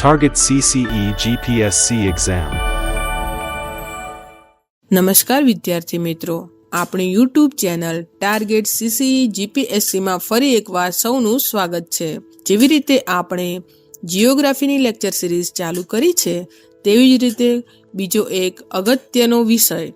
E CCE GPSC exam. નમસ્કાર વિદ્યાર્થી મિત્રો. આપણી યુટ્યુબ ચેનલ ટાર્ગેટ GPSC જીપીએસસીમાં ફરી એકવાર સૌનું સ્વાગત છે. જેવી રીતે આપણે જિયોગ્રાફીની લેક્ચર સિરીઝ ચાલુ કરી છે, તેવી જ રીતે બીજો એક અગત્યનો વિષય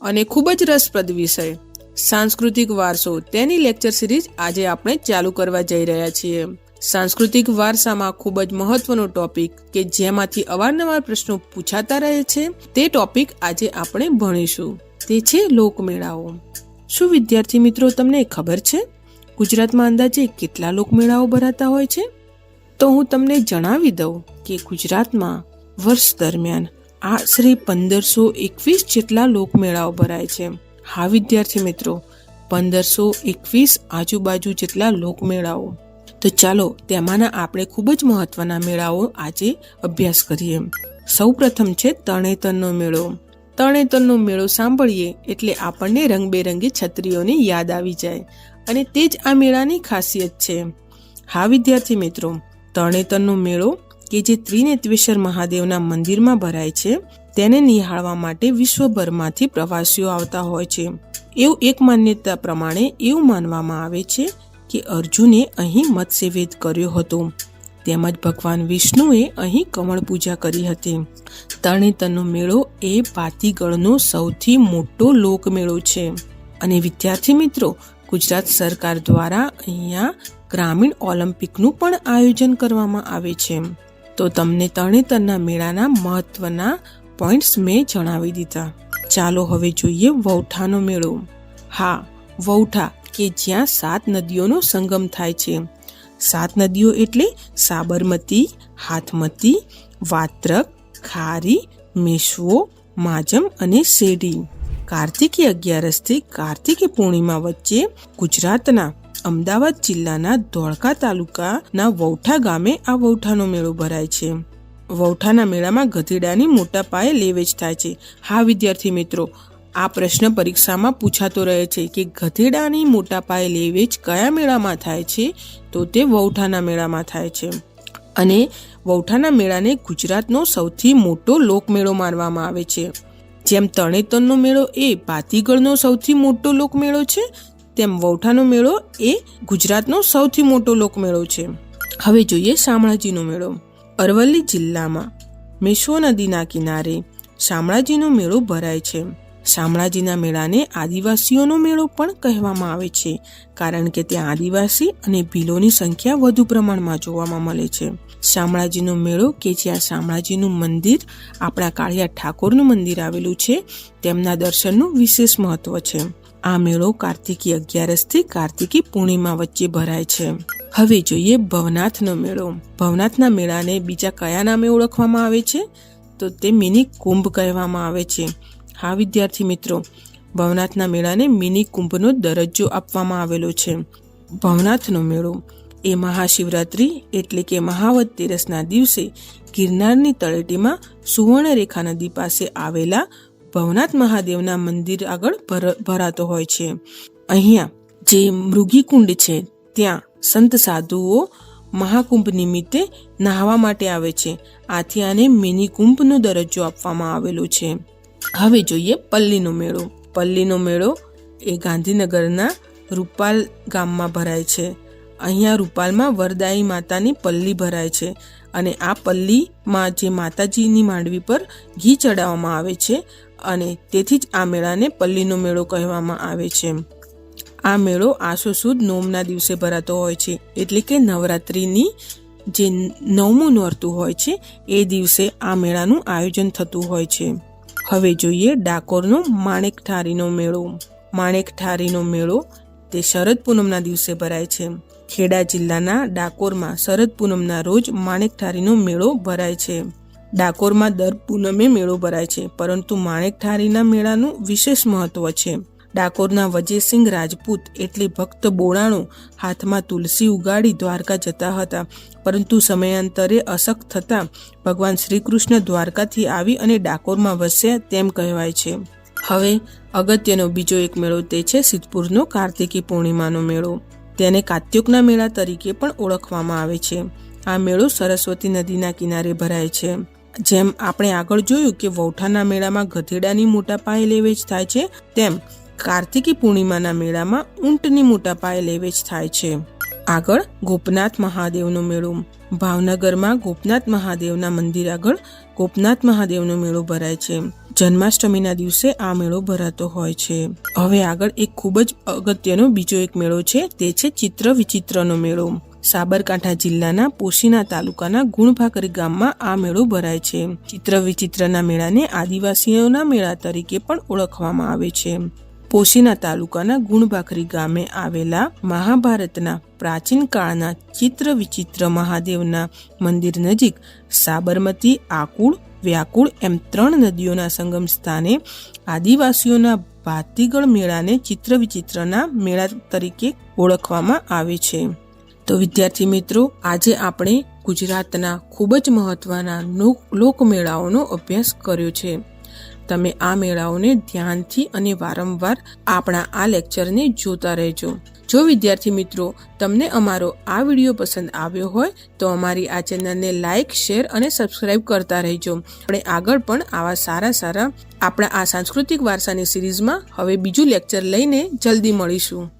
અને ખૂબ જ રસપ્રદ વિષય, સાંસ્કૃતિક વારસો તેની લેક્ચર સિરીઝ આજે આપણે ચાલુ કરવા જઈ રહ્યા છીએ. સાંસ્કૃતિક વારસામાં ખૂબ જ મહત્વનો ટોપિક કે જેમાંથી અવારનવાર પ્રશ્નો પૂછાતા રહે છે, તે ટોપિક આજે આપણે ભણીશું. તે છે લોકમેળાઓ. શું વિદ્યાર્થી મિત્રો તમને ખબર છે? ગુજરાતમાં અંદાજે કેટલા લોકમેળાઓ ભરાતા હોય છે? તો હું તમને જણાવી દઉં કે ગુજરાતમાં વર્ષ દરમિયાન આશરે પંદરસો એકવીસ જેટલા લોકમેળાઓ ભરાય છે. હા વિદ્યાર્થી મિત્રો, પંદરસો એકવીસ આજુબાજુ જેટલા લોકમેળાઓ. તો ચાલો તેમાંના આપણે ખૂબ જ મહત્વના મેળાઓ આજે અભ્યાસ કરીએ. સૌ પ્રથમ છે તરણેતરનો મેળો. તરણેતરનો મેળો સાંભળીએ એટલે આપણને રંગબેરંગી છત્રીઓની યાદ આવી જાય અને તે જ આ મેળાની ખાસિયત છે. હા વિદ્યાર્થી મિત્રો તરણેતરનો મેળો કે જે ત્રિનેત્વેશ્વર મહાદેવના મંદિરમાં ભરાય છે, તેને નિહાળવા માટે વિશ્વભરમાંથી પ્રવાસીઓ આવતા હોય છે. એવું એક માન્યતા પ્રમાણે એવું માનવામાં આવે છે કે અર્જુને અહીં મત્સ્યવેદ કર્યો હતો. તેમજ ભગવાન વિષ્ણુએ અહીં કમળ પૂજા કરી હતી. તરણેતરનો મેળો એ પાતીગળનો સૌથી મોટો લોકમેળો છે. અને વિદ્યાર્થી મિત્રો, ગુજરાત સરકાર દ્વારા અહીંયા ગ્રામીણ ઓલિમ્પિકનું પણ આયોજન કરવામાં આવે છે. તો તમને તરણેતરના મેળાના મહત્વના પોઈન્ટ્સ મેં જણાવી દીધા. ચાલો હવે જોઈએ વૌઠાનો મેળો. હા, વૌઠા. કે જ્યાં સાત નદીઓનો સંગમ થાય છે. સાત નદીઓ એટલે સાબરમતી, હાથમતી, વાત્રક, ખારી, મેશ્વો, માજમ અને શેરડી કાર્તિકી અગિયારસથી કાર્તિકી પૂર્ણિમા વચ્ચે ગુજરાતના અમદાવાદ જિલ્લાના ધોળકા તાલુકાના વૌઠા ગામે આ વૌઠાનો મેળો ભરાય છે. વૌઠાના મેળામાં ગધેડાની મોટા પાયે લેવેચ થાય છે. હા વિદ્યાર્થી મિત્રો આ પ્રશ્ન પરીક્ષામાં પૂછાતો રહે છે કે ગધેડાની મોટા પાયે લેવેચ કયા મેળામાં થાય છે? તો તે વૌઠાના મેળામાં થાય છે. અને વૌઠાના મેળાને ગુજરાતનો સૌથી મોટો લોકમેળો માનવામાં આવે છે. જેમ તણેતરનો મેળો એ પાતીગળનો સૌથી મોટો લોકમેળો છે, તેમ વૌઠાનો મેળો એ ગુજરાતનો સૌથી મોટો લોકમેળો છે. હવે જોઈએ શામળાજીનો મેળો. અરવલ્લી જિલ્લામાં મેશો નદીના કિનારે શામળાજીનો મેળો ભરાય છે. શામળાજીના મેળાને આદિવાસીઓનો મેળો પણ કહેવામાં આવે છે, કારણ કે ત્યાં આદિવાસી અને ભીલોની સંખ્યા વધુ પ્રમાણમાં જોવામાં મળે છે. શામળાજીનો મેળો કે જ્યાં શામળાજીનું મંદિર, આપણા કાળિયા ઠાકોરનું મંદિર આવેલું છે, તેમના દર્શનનું વિશેષ મહત્વ છે. આ મેળો કાર્તિકી અગિયારસથી કાર્તિકી પૂર્ણિમા વચ્ચે ભરાય છે. હવે જોઈએ ભવનાથનો મેળો. ભવનાથના મેળાને બીજા કયા નામે ઓળખવામાં આવે છે? તો તે મિની કુંભ કહેવામાં આવે છે. હા, વિદ્યાર્થી મિત્રો, ભવનાથના મેળાને મિની કુંભનો દરજ્જો આપવામાં આવેલો છે. ભવનાથનો મેળો એ મહાશિવરાત્રિ એટલે કે મહાવત તેરસના દિવસે ગિરનારની તળેટીમાં સુવર્ણરેખા નદી પાસે આવેલા ભવનાથ મહાદેવના મંદિર આગળ ભરાતો હોય છે. અહીંયા જે મૃગીકુંડ છે, ત્યાં સંત સાધુઓ મહાકુંભ નિમિત્તે નહાવા માટે આવે છે. આથી આને મિની કુંભનો દરજ્જો આપવામાં આવેલો છે. હવે જોઈએ પલ્લીનો મેળો. પલ્લીનો મેળો એ ગાંધીનગરના રૂપાલ ગામમાં ભરાય છે. અહીંયા રૂપાલમાં વરદાઈ માતાની પલ્લી ભરાય છે અને આ પલ્લીમાં જે માતાજીની માંડવી પર ઘી ચડાવવામાં આવે છે અને તેથી જ આ મેળાને પલ્લીનો મેળો કહેવામાં આવે છે. આ મેળો આસો સુદ નોમના દિવસે ભરાતો હોય છે. એટલે કે નવરાત્રિની જે નવમું નોરતું હોય છે, એ દિવસે આ મેળાનું આયોજન થતું હોય છે. હવે જોઈએ ડાકોરનો માણેક ઠારીનો મેળો. માણેક ઠારીનો મેળો તે શરદ પૂનમના દિવસે ભરાય છે. ખેડા જિલ્લાના ડાકોરમાં શરદ પૂનમના રોજ માણેક ઠારીનો મેળો ભરાય છે. ડાકોરમાં દર પૂનમે મેળો ભરાય છે, પરંતુ માણેક ઠારીના મેળાનું વિશેષ મહત્વ છે. ડાકોરના વજયસિંહ રાજપૂત એટલે ભક્ત બોળાણો હાથમાં તુલસી ઉગાડી દ્વારકા જતા હતા. પરંતુ સમયાંતરે અશક્ત થતાં ભગવાન શ્રી કૃષ્ણ દ્વારકાથી આવી અને ડાકોરમાં વસ્યા તેમ કહેવાય છે. હવે અગત્યનો બીજો એક મેળો તે છે સિદ્ધપુરનો કાર્તિકી પૂર્ણિમાનો મેળો. તેને કાત્યુકના મેળા તરીકે પણ ઓળખવામાં આવે છે. આ મેળો સરસ્વતી નદીના કિનારે ભરાય છે. જેમ આપણે આગળ જોયું કે વૌઠાના મેળામાં ગધેડાની મોટા પાયે લેવેચ થાય છે, તેમ કાર્તિકી પૂર્ણિમાના મેળામાં ઊંટની મોટા પાયે લેવેચ થાય છે. આગળ ગોપનાથ મહાદેવનો મેળો. ભાવનગરમાં ગોપનાથ મહાદેવના મંદિર આગળ ગોપનાથ મહાદેવનો મેળો ભરાય છે. જન્માષ્ટમીના દિવસે આ મેળો ભરાતો હોય છે. હવે આગળ એક ખૂબ જ અગત્યનો બીજો એક મેળો છે, તે છે ચિત્ર વિચિત્રનો મેળો. સાબરકાંઠા જિલ્લાના પોશીના તાલુકાના ગુણભાકરી ગામમાં આ મેળો ભરાય છે. ચિત્ર વિચિત્રના મેળાને આદિવાસીઓના મેળા તરીકે પણ ઓળખવામાં આવે છે. પોશીના તાલુકાના ગુણભાખરી ગામે આવેલા મહાભારતના પ્રાચીન કાળના ચિત્ર વિચિત્ર મહાદેવના મંદિર નજીક સાબરમતી, આકુળ, વ્યાકુળ એમ ત્રણ નદીઓના સંગમ સ્થાને આદિવાસીઓના ભાતીગળ મેળાને ચિત્ર વિચિત્રના મેળા તરીકે ઓળખવામાં આવે છે. તો વિદ્યાર્થી મિત્રો, આજે આપણે ગુજરાતના ખૂબ જ મહત્વના લોક લોકમેળાઓનો અભ્યાસ કર્યો છે. તમે આ મેળાઓને ધ્યાનથી અને વારંવાર આપણા આ લેક્ચરને જોતા રહેજો. જો વિદ્યાર્થી મિત્રો તમને અમારો આ વીડિયો પસંદ આવ્યો હોય, તો અમારી આ ચેનલને લાઇક, શેર અને સબસ્ક્રાઇબ કરતા રહેજો. આપણે આગળ પણ આવા સારા સારા આપણા આ સાંસ્કૃતિક વારસાની સિરીઝમાં હવે બીજું લેક્ચર લઈને જલ્દી મળીશું.